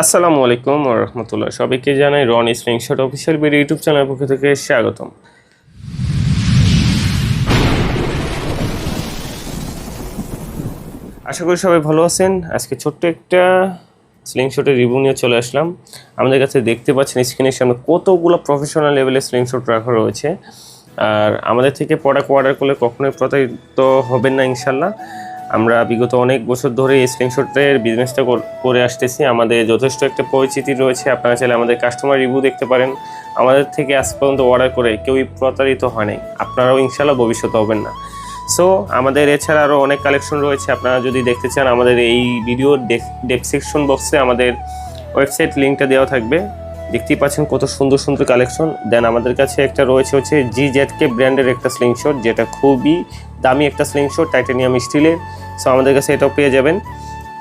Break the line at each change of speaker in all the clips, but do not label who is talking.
আসসালামু আলাইকুম রহমতুল্লাহ। সবাইকে জানাই Ron screenshot official video YouTube চ্যানেলের পক্ষ থেকে স্বাগতম। আশা করি সবাই ভালো আছেন। আজকে ছোট্ট একটা স্লিংশটের রিভিউ নিয়ে চলে আসলাম। আমাদের কাছে দেখতে পাচ্ছেন স্ক্রিনের সামনে কতগুলো প্রফেশনাল লেভেলের স্লিংশট রাখা রয়েছে। আর আমাদের থেকে প্রোডাক্ট অর্ডার করলে কখনোই প্রতারিত হবেন না ইনশাল্লাহ আমরা বিগত অনেক বছর ধরে এই স্ক্রিনশটের বিজনেসটা করে আসতেছি। আমাদের যথেষ্ট একটা পরিচিতি রয়েছে। আপনারা চাইলে আমাদের কাস্টমার রিভিউ দেখতে পারেন। আমাদের থেকে আজ পর্যন্ত অর্ডার করে কেউই প্রতারিত হয় নাই। আপনারাও ইনশাল্লাহ ভবিষ্যতে হবেন না। সো আমাদের এছাড়া আরও অনেক কালেকশন রয়েছে। আপনারা যদি দেখতে চান, আমাদের এই ভিডিওর ডেসক্রিপশন বক্সে আমাদের ওয়েবসাইট লিঙ্কটা দেওয়া থাকবে। দেখতেই পাচ্ছেন কত সুন্দর সুন্দর কালেকশন দেন আমাদের কাছে একটা রয়েছে হচ্ছে জি জেডকে ব্র্যান্ডের একটা স্লিংশট যেটা খুবই দামি একটা স্লিংশট টাইটানিয়াম স্টিলের সো আমাদের কাছে এটাও পেয়ে যাবেন।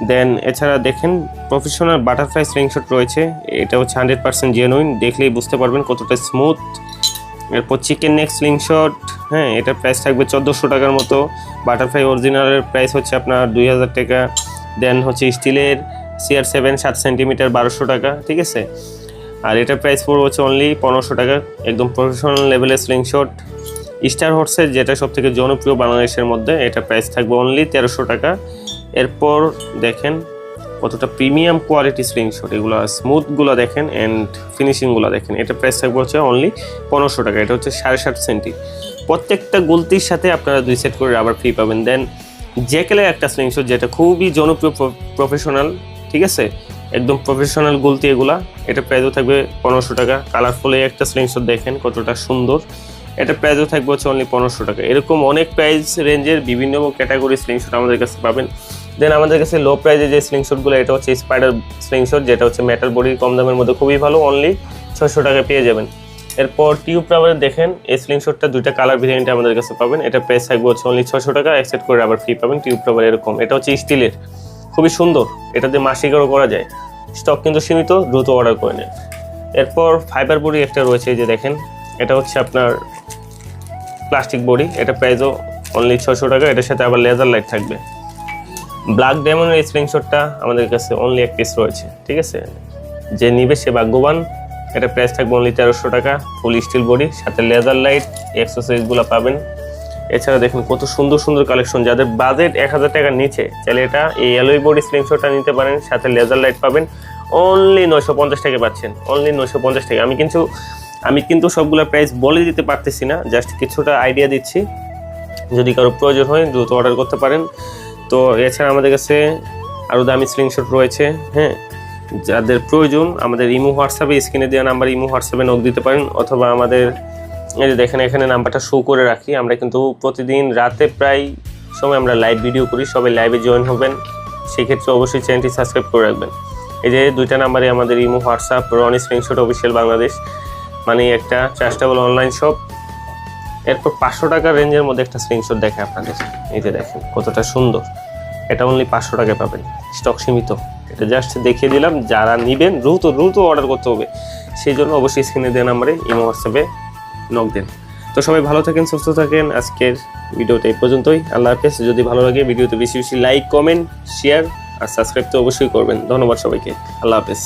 দেন এছাড়া দেখেন প্রফেশনাল বাটারফ্লাই স্লিংশট রয়েছে। এটা হচ্ছে হান্ড্রেড পার্সেন্ট জেনুইন দেখলেই বুঝতে পারবেন কতটা স্মুথ এরপর চিকেন নেক স্লিংশট হ্যাঁ এটার প্রাইস থাকবে চোদ্দোশো টাকার মতো। বাটারফ্লাই অরিজিনালের প্রাইস হচ্ছে আপনার দুই হাজার টাকা। দেন হচ্ছে স্টিলের সিআর সেভেন সাত সেন্টিমিটার বারোশো টাকা, ঠিক আছে? আর এটার প্রাইস পড়বে হচ্ছে অনলি পনেরোশো টাকা। একদম প্রফেশনাল লেভেলের স্লিংশট স্টার হর্সের যেটা সব থেকে জনপ্রিয় বাংলাদেশের মধ্যে, এটা প্রাইস থাকবে অনলি তেরোশো টাকা। এরপর দেখেন কতটা প্রিমিয়াম কোয়ালিটি স্ক্রিনশট এগুলো স্মুথগুলো দেখেন অ্যান্ড ফিনিশিংগুলো দেখেন। এটা প্রাইস থাকবে হচ্ছে অনলি পনেরোশো টাকা। এটা হচ্ছে সাড়ে সাত সেন্টি প্রত্যেকটা গুলতির সাথে আপনারা দুই সেট করে রাবার ফ্রি পাবেন। দেন জেকেলের একটা স্ক্রিনশট যেটা খুবই জনপ্রিয় প্রফেশনাল ঠিক আছে? একদম প্রফেশনাল গুলতি এগুলা। এটা প্রাইজও থাকবে পনেরোশো টাকা। কালারফুল এই একটা স্ক্রিনশট দেখেন কতটা সুন্দর। এটা প্রাইজও থাকবে হচ্ছে অনলি পনেরোশো টাকা। এরকম অনেক প্রাইস রেঞ্জের বিভিন্ন ক্যাটাগরি স্লিংশট আমাদের কাছে পাবেন। দেন আমাদের কাছে লো প্রাইজে যে স্লিংশটগুলো এটা হচ্ছে স্পাইডার স্লিংশট যেটা হচ্ছে মেটাল বডির কম দামের মধ্যে খুবই ভালো অনলি ছশো টাকা পেয়ে যাবেন। এরপর টিউব রাবারের দেখেন, এই স্লিংশটটা দুইটা কালার ভেরিয়েন্টে আমাদের কাছে পাবেন। এটা প্রাইস থাকবে হচ্ছে অনলি ছশো টাকা অ্যাকসেপ্ট করে রাবার ফ্রি পাবেন টিউব রাবার এরকম। এটা হচ্ছে স্টিলের খুবই সুন্দর। এটাতে মাসিকেরও করা যায়। স্টক কিন্তু সীমিত, দ্রুত অর্ডার করে নেন এরপর ফাইবার বডি একটা রয়েছে যে দেখেন, এটা হচ্ছে আপনার প্লাস্টিক বডি, এটা প্রাইসও অনলি ছশো টাকা, এটার সাথে আবার লেজার লাইট থাকবে। ব্ল্যাক ডায়মন্ডের এই স্ক্রিনশটটা আমাদের কাছে অনলি এক পিস রয়েছে, ঠিক আছে? যে নিবে সে ভাগ্যবান, এটা প্রাইস থাকবে অনলি তেরোশো টাকা ফুল স্টিল বডি, সাথে লেজার লাইট এক্সারসাইজগুলো পাবেন। এছাড়া দেখুন কত সুন্দর সুন্দর কালেকশন যাদের বাজেট এক হাজার টাকার নিচে তাহলে এটা এই অ্যালোই বডি স্ক্রিনশটটা নিতে পারেন, সাথে লেজার লাইট পাবেন অনলি নয়শো পঞ্চাশ টাকা পাচ্ছেন অনলি নয়শো পঞ্চাশ টাকা আমি কিন্তু আমি কিন্তু সবগুলো প্রাইস বলে দিতে পারতেছি না জাস্ট কিছুটা আইডিয়া দিচ্ছি, যদি কারও প্রয়োজন হয় দ্রুত অর্ডার করতে পারেন। তো এছাড়া আমাদের কাছে আরও দামি স্ক্রিনশট রয়েছে হ্যাঁ যাদের প্রয়োজন, আমাদের ইমো হোয়াটসঅ্যাপে, স্ক্রিনে দেওয়া নাম্বার ইমো হোয়াটসঅ্যাপে নোট দিতে পারেন, অথবা আমাদের এই যে দেখেন, এখানে নাম্বারটা শো করে রাখি। আমরা কিন্তু প্রতিদিন রাতে প্রায় সময় আমরা লাইভ ভিডিও করি, সবাই লাইভে জয়েন হবেন। সেক্ষেত্রে অবশ্যই চ্যানেলটি সাবস্ক্রাইব করে রাখবেন। এই যে দুইটা নাম্বারে আমাদের imo WhatsApp Rony screenshot official Bangladesh মানে একটা ট্রাস্টেবল অনলাইন শপ এরপর পাঁচশো টাকার রেঞ্জের মধ্যে একটা স্ক্রিনশট দেখে আপনাদের। এই যে দেখেন, কতটা সুন্দর। এটা অনলি পাঁচশো টাকায় পাবেন। স্টক সীমিত। এটা জাস্ট দেখিয়ে দিলাম, যারা নেবেন, দ্রুত দ্রুত অর্ডার করতে হবে। সেই জন্য অবশ্যই স্ক্রিনে দেওয়া নাম্বারে, ইমো হোয়াটসঅ্যাপে নক দেন। তো সবাই ভালো থাকেন, সুস্থ থাকেন। আজকের ভিডিওটা এই পর্যন্তই। আল্লাহ হাফেজ। যদি ভালো লাগে ভিডিওতে বেশি বেশি লাইক কমেন্ট শেয়ার আর সাবস্ক্রাইব তো অবশ্যই করবেন। ধন্যবাদ সবাইকে। আল্লাহ হাফেজ।